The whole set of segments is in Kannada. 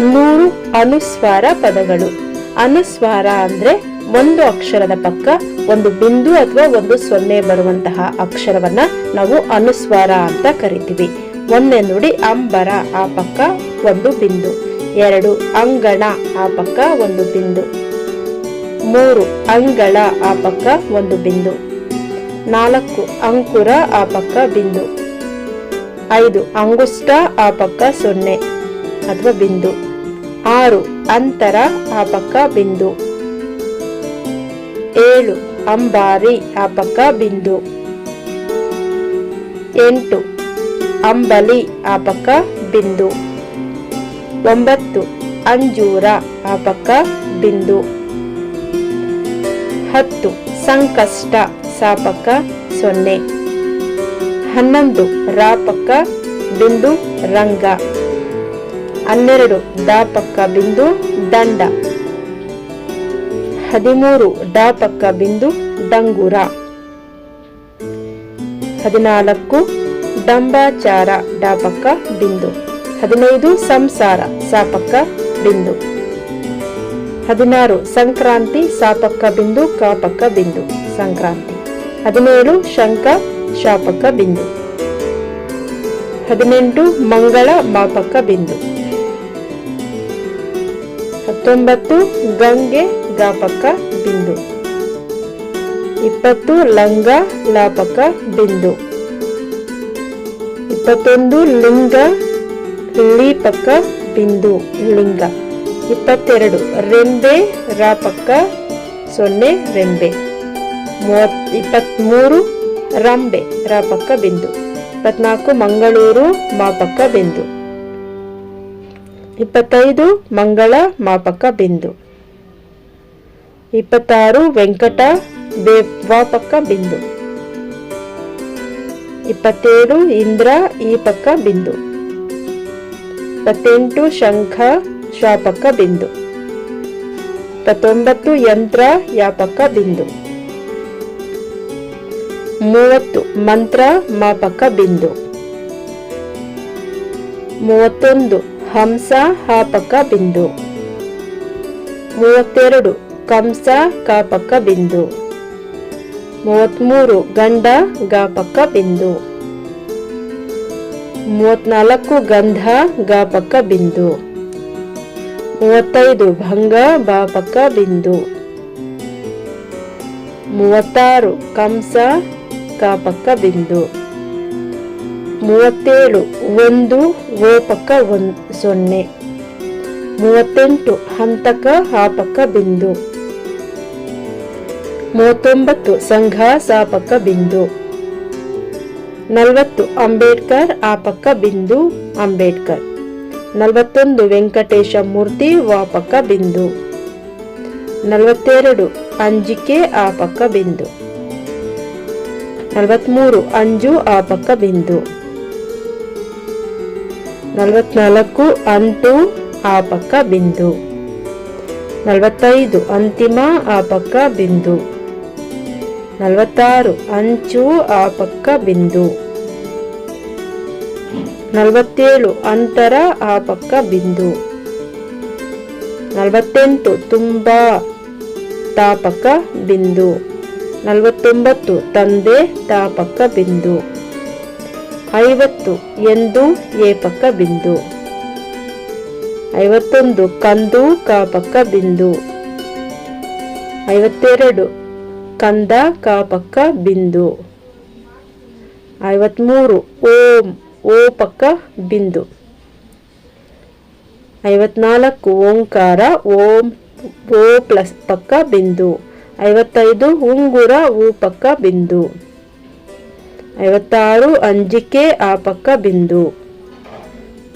ನೂರು ಅನುಸ್ವಾರ ಪದಗಳು. ಅನುಸ್ವಾರ ಅಂದ್ರೆ ಒಂದು ಅಕ್ಷರದ ಪಕ್ಕ, ಒಂದು ಬಿಂದು ಅಥವಾ ಒಂದು ಸೊನ್ನೆ ಬರುವಂತಹ ಅಕ್ಷರವನ್ನ ನಾವು ಅನುಸ್ವಾರ ಅಂತ ಕರಿತೀವಿ. ಒಂದೇ ನುಡಿ, ಅಂಬರ ಆ ಪಕ್ಕ ಒಂದು ಬಿಂದು. ಎರಡು, ಅಂಗಣ ಆ ಪಕ್ಕ ಒಂದು ಬಿಂದು. ಮೂರು, ಅಂಗಳ ಆ ಪಕ್ಕ ಒಂದು ಬಿಂದು. ನಾಲ್ಕು, ಅಂಕುರ ಆ ಪಕ್ಕ ಬಿಂದು. ಐದು, ಅಂಗುಷ್ಟ ಆ ಪಕ್ಕ ಸೊನ್ನೆ ಅಥವಾ ಬಿಂದು. ಆರು ಅಂತರ ಅಪಕ ಬಿಂದು. ಏಳು ಅಂಬಾರಿ ಅಪಕ ಬಿಂದು. ಎಂಟು ಅಂಬಲಿ ಆಪಕ ಬಿಂದು. ಒಂಬತ್ತು ಅಂಜೂರ ಆಪಕ ಬಿಂದು. ಹತ್ತು ಸಂಕಷ್ಟ ಸಾಪಕ ಸೊನ್ನೆ. ಹನ್ನೊಂದು ರಾಪಕ ಬಿಂದು ರಂಗ. ಹನ್ನೆರಡು ದಾಪಕ್ಕ ಬಿಂದು ದಂಡ. ಹದಿಮೂರು ಡಾಪಕ್ಕ ಬಿಂದು ಡಂಗುರ ಹದಿನಾಲ್ಕು ಡಂಬಾಚಾರ ಡಾಪಕ್ಕ ಬಿಂದು. ಹದಿನೈದು ಸಂಸಾರ ಸಾಪಕ್ಕ ಬಿಂದು. ಹದಿನಾರು ಸಂಕ್ರಾಂತಿ ಸಾಪಕ್ಕ ಬಿಂದು ಕಾಪಕ್ಕ ಬಿಂದು. ಸಂಕ್ರಾಂತಿ. ಹದಿನೇಳು ಶಂಕ ಶಾಪಕ್ಕ ಬಿಂದು. ಹದಿನೆಂಟು ಮಂಗಳ ಮಾಪಕ ಬಿಂದು. ಹತ್ತೊಂಬತ್ತು ಗಂಗೆ, ಗಾಪಕ, ಬಿಂದು. ಇಪ್ಪತ್ತು, ಲಂಗ, ಲಾಪಕ, ಬಿಂದು. ಇಪ್ಪತ್ತೊಂದು, ಲಿಂಗ, ಲೀಪಕ, ಬಿಂದು, ಲಿಂಗ. ಇಪ್ಪತ್ತೆರಡು, ರೆಂಬೆ ರಾಪಕ್ಕ ಸೊನ್ನೆ, ರೆಂಬೆ. ಮೂವತ್, ಇಪ್ಪತ್ತ್ಮೂರು, ರಂಬೆ ರಾಪಕ್ಕ ಬಿಂದು. ಇಪ್ಪತ್ನಾಲ್ಕು, ಮಂಗಳೂರು ಮಾಪಕ್ಕ ಬಿಂದು. ಇಪ್ಪತ್ತೈದು ಮಂಗಳ ಮಾಪಕ ಬಿಂದು. ಇಪ್ಪತ್ತಾರು ವೆಂಕಟ ವಾಪಕ ಬಿಂದು. ಇಪ್ಪತ್ತೇಳು ಇಂದ್ರ ಈ ಪಕ್ಕ ಬಿಂದು. ಇಪ್ಪತ್ತೆಂಟು ಶಂಖ ಶ್ವಾಪಕ ಬಿಂದು. ಇಪ್ಪತ್ತೊಂಬತ್ತು ಯಂತ್ರ ಯಾಪಕ ಬಿಂದು. ಮೂವತ್ತು ಮಂತ್ರ ಮಾಪಕ ಬಿಂದು. ಮೂವತ್ತೊಂದು ಹಂಸ ಹಾಪಕ ಬಿಂದು. ಮೂವತ್ತೆರಡು, ಕಂಸ, ಕಾಪಕ, ಬಿಂದು. ಮೂವತ್ಮೂರು ಗಂಡ, ಗಾಪಕ, ಬಿಂದು. ಮೂವತ್ನಾಲ್ಕು ಗಂಧ, ಗಾಪಕ, ಬಿಂದು. ಮೂವತ್ತೈದು, ಭಂಗ, ಬಾಪಕ, ಬಿಂದು. ಮೂವತ್ತಾರು, ಕಂಸ, ಕಾಪಕ, ಬಿಂದು. ಮೂವತ್ತೇಳು, ಒಂದು ಓಪಕ ಒಂದ್. ಸೊನ್ನೆ. ಮೂವತ್ತೆಂಟು, ಹಂತಕ, ಹಾಪಕ, ಬಿಂದು. ಮೂವತ್ತೊಂಬತ್ತು, ಸಂಘ, ಸಾಪಕ, ಬಿಂದು. ನಲವತ್ತು, ಅಂಬೇಡ್ಕರ್, ಆಪಕ, ಬಿಂದು, ಅಂಬೇಡ್ಕರ್. ನಲವತ್ತೊಂದು, ವೆಂಕಟೇಶ ಮೂರ್ತಿ, ವಾಪಕ, ಬಿಂದು. ನಲವತ್ತೆರಡು, ಅಂಜಿಕೆ, ಆಪಕ, ಬಿಂದು. ನಲವತ್ತ್ಮೂರು ಅಂಜು, ಆಪಕ, ಬಿಂದು. ನಲವತ್ನಾಲ್ಕು ಅಂಟು ಆಪಕ ಬಿಂದು. ನಲವತ್ತೈದು ಅಂತಿಮ ಆಪಕ ಬಿಂದು. ನಲವತ್ತಾರು ಅಂಚು ಆಪಕ್ಕ ಬಿಂದು. ನಲವತ್ತೇಳು ಅಂತರ ಆಪಕ್ಕ ಬಿಂದು. ನಲವತ್ತೆಂಟು ತುಂಬಾ ತಾಪಕ ಬಿಂದು. ನಲವತ್ತೊಂಬತ್ತು ತಂದೆ ತಾಪಕ ಬಿಂದು. ಐವತ್ತು ಎಂದು ಏಪಕ ಬಿಂದು. ಐವತ್ತೊಂದು ಕಂದು ಕಾಪಕ್ಕ ಬಿಂದು. ಐವತ್ತೆರಡು ಕಂದ ಕಾಪಕ್ಕ ಬಿಂದು. ಐವತ್ಮೂರು ಓಂ ಓ ಪಕ್ಕ ಬಿಂದು. ಐವತ್ನಾಲ್ಕು ಓಂಕಾರ ಓಂ ಓ ಪ್ಲಸ್ ಪಕ್ಕ ಬಿಂದು. ಐವತ್ತೈದು ಉಂಗುರ ಊ ಪಕ್ಕ ಬಿಂದು. ಐವತ್ತಾರು ಅಂಜಿಕೆ ಆ ಪಕ್ಕ ಬಿಂದು.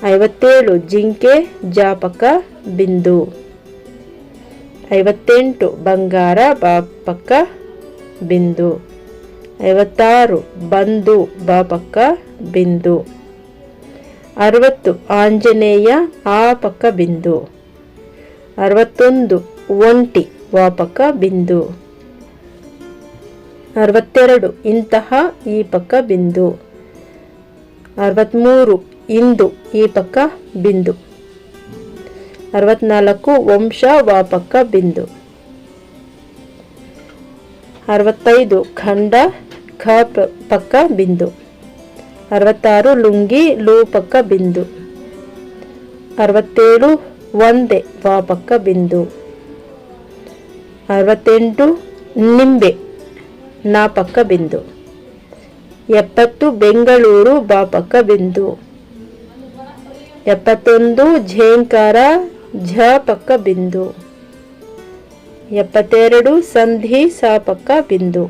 ಐವತ್ತೇಳು ಜಿಂಕೆ ಜಾಪಕ ಬಿಂದು. ಐವತ್ತೆಂಟು ಬಂಗಾರ ಬಾಪಕ್ಕ ಬಿಂದು. ಐವತ್ತಾರು ಬಂದು ಬಾಪಕ್ಕ ಬಿಂದು. ಅರವತ್ತು ಆಂಜನೇಯ ಆ ಪಕ್ಕ ಬಿಂದು. ಅರವತ್ತೊಂದು ಒಂಟಿ ವಾ ಪಕ್ಕ ಬಿಂದು. ಅರವತ್ತೆರಡು. ಇಂತಹ ಈ ಪಕ್ಕ ಬಿಂದು. ಅರವತ್ತ್ಮೂರು ಇಂದು ಈ ಪಕ್ಕ ಬಿಂದು. ಅರವತ್ನಾಲ್ಕು. ವಂಶ ವಾಪಕ್ಕ ಬಿಂದು. ಅರವತ್ತೈದು. ಖಂಡ ಖ ಪಕ್ಕ ಬಿಂದು. ಅರವತ್ತಾರು. ಲುಂಗಿ ಲೂ ಪಕ್ಕ ಬಿಂದು. ಅರವತ್ತೇಳು. ಒಂದೆ ವಾ ಪಕ್ಕ ಬಿಂದು. ಅರವತ್ತೆಂಟು. ನಿಂಬೆ. ನಾ ಪಕ್ಕ ಬಿಂದು. ಎಪ್ಪತ್ತು ಬೆಂಗಳೂರು ಬಾ ಪಕ್ಕ ಬಿಂದು. ಎಪ್ಪತ್ತೊಂದು ಝೇಂಕಾರ ಝ ಪಕ್ಕ ಬಿಂದು. ಎಪ್ಪತ್ತೆರಡು ಸಂಧಿ ಸ ಪಕ್ಕ ಬಿಂದು.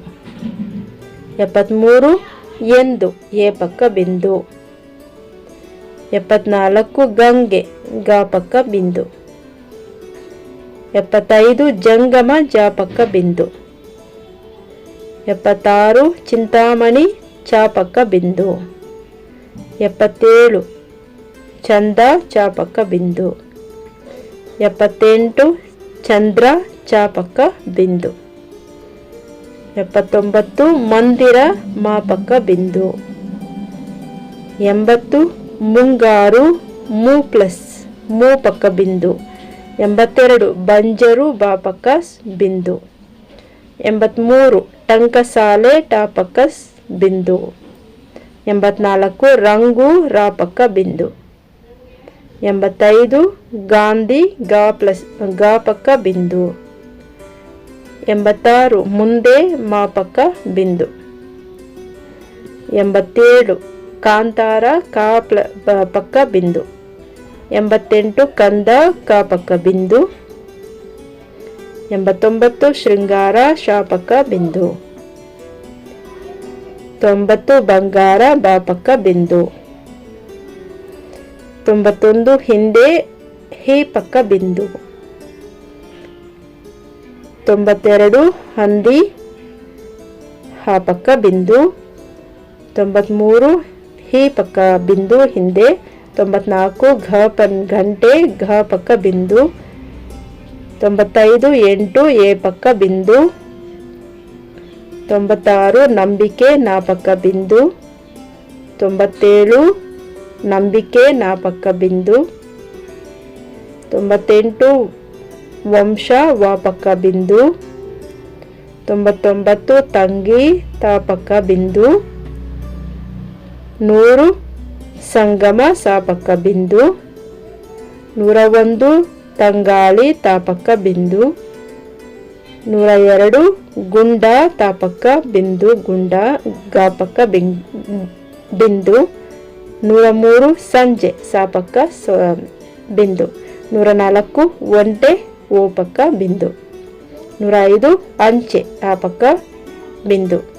ಎಪ್ಪತ್ತ್ಮೂರು ಎಂದು ಎ ಪಕ್ಕ ಬಿಂದು. ಎಪ್ಪತ್ನಾಲ್ಕು ಗಂಗೆ ಗ ಪಕ್ಕ ಬಿಂದು. ಎಪ್ಪತ್ತೈದು ಜಂಗಮ ಜ ಪಕ್ಕ ಬಿಂದು. ಎಪ್ಪತ್ತಾರು ಚಿಂತಾಮಣಿ ಚಾಪಕ್ಕ ಪಕ್ಕ ಬಿಂದು. ಎಪ್ಪತ್ತೇಳು ಚಂದ ಚಾಪಕ್ಕ ಪಕ್ಕ ಬಿಂದು. ಎಪ್ಪತ್ತೆಂಟು ಚಂದ್ರ ಚಾಪಕ್ಕ ಪಕ್ಕ ಬಿಂದು. ಎಪ್ಪತ್ತೊಂಬತ್ತು ಮಂದಿರ ಮಾಪಕ್ಕ ಬಿಂದು. ಎಂಬತ್ತು ಮುಂಗಾರು ಮೂ ಪ್ಲಸ್ ಮೂ ಪಕ್ಕ ಬಿಂದು. ಎಂಬತ್ತೆರಡು ಬಂಜರು ಬಾಪಕ್ಕ ಬಿಂದು. ಎಂಬತ್ತ್ಮೂರು ಟಂಕಸಾಲೆ ಟ ಪಕ್ಕ ಸ್ ಬಿಂದು ಎಂಬತ್ನಾಲ್ಕು ರಂಗು ರಾ ಪಕ್ಕ ಬಿಂದು ಎಂಬತ್ತೈದು ಗಾಂಧಿ ಗ ಪ್ಲಸ್ ಗ ಪಕ್ಕ ಬಿಂದು ಎಂಬತ್ತಾರು ಮುಂದೆ ಮಾ ಪಕ್ಕ ಬಿಂದು ಎಂಬತ್ತೇಳು ಕಾಂತಾರ ಕಾ ಪ್ಲ ಪ- ಪಕ್ಕ ಬಿಂದು ಎಂಬತ್ತೆಂಟು ಕಂದ ಕ ಪಕ್ಕ ಬಿಂದು ಎಂಬತ್ತೊಂಬತ್ತು ಶೃಂಗಾರ ಶಾಪಕ ಬಿಂದು. ತೊಂಬತ್ತು ಬಂಗಾರ ಬಾಪಕ ಬಿಂದು. ತೊಂಬತ್ತೊಂದು ಹಿಂದೆ ಹಿ ಪಕ್ಕ ಬಿಂದು. ತೊಂಬತ್ತೆರಡು ಹಂದಿ ಹ ಪಕ್ಕ ಬಿಂದು. ತೊಂಬತ್ಮೂರು ಹಿ ಪಕ್ಕ ಬಿಂದು ಹಿಂದೆ. ತೊಂಬತ್ನಾಲ್ಕು ಘ ಪನ್ ಗಂಟೆ ಘ ಪಕ್ಕ ಬಿಂದು. ತೊಂಬತ್ತೈದು ಎಂಟು ಎ ಪಕ್ಕ ಬಿಂದು. ತೊಂಬತ್ತಾರು ನಂಬಿಕೆ ನಾ ಪಕ್ಕ ಬಿಂದು. ತೊಂಬತ್ತೇಳು ನಂಬಿಕೆ ನಾ ಪಕ್ಕ ಬಿಂದು. ತೊಂಬತ್ತೆಂಟು ವಂಶ ವಾ ಪಕ್ಕ ಬಿಂದು. ತೊಂಬತ್ತೊಂಬತ್ತು ತಂಗಿ ತಾ ಪಕ್ಕ ಬಿಂದು. ನೂರು ಸಂಗಮ ಸಾ ಪಕ್ಕ ಬಿಂದು. ನೂರ ಒಂದು ತಂಗಾಳಿ ತಾಪಕ ಬಿಂದು. ನೂರ ಎರಡು ಗುಂಡ ತಾಪಕ ಬಿಂದು, ಗುಂಡ ಗಾಪಕ ಬಿಂ- ಬಿಂದು. ನೂರ ಮೂರು ಸಂಜೆ ಸಾಪಕ್ಕ ಬಿಂದು. ನೂರ ನಾಲ್ಕು ಒಂಟೆ ಓಪಕ್ಕ ಪಕ್ಕ ಬಿಂದು. ನೂರ ಐದು ಅಂಚೆ ಆಪಕ್ಕ ಬಿಂದು.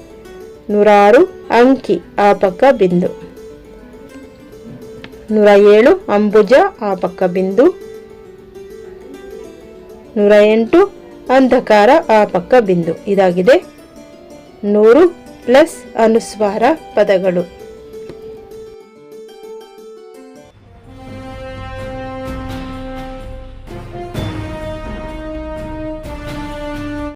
ನೂರಾರು ಅಂಕಿ ಆಪಕ್ಕ ಬಿಂದು. ನೂರ ಏಳು ಅಂಬುಜ ಆಪಕ್ಕ ಬಿಂದು. ನೂರ ಎಂಟು ಅಂಧಕಾರ ಆ ಪಕ್ಕ ಬಿಂದು. ಇದಾಗಿದೆ. ನೂರು ಪ್ಲಸ್ ಅನುಸ್ವಾರ ಪದಗಳು.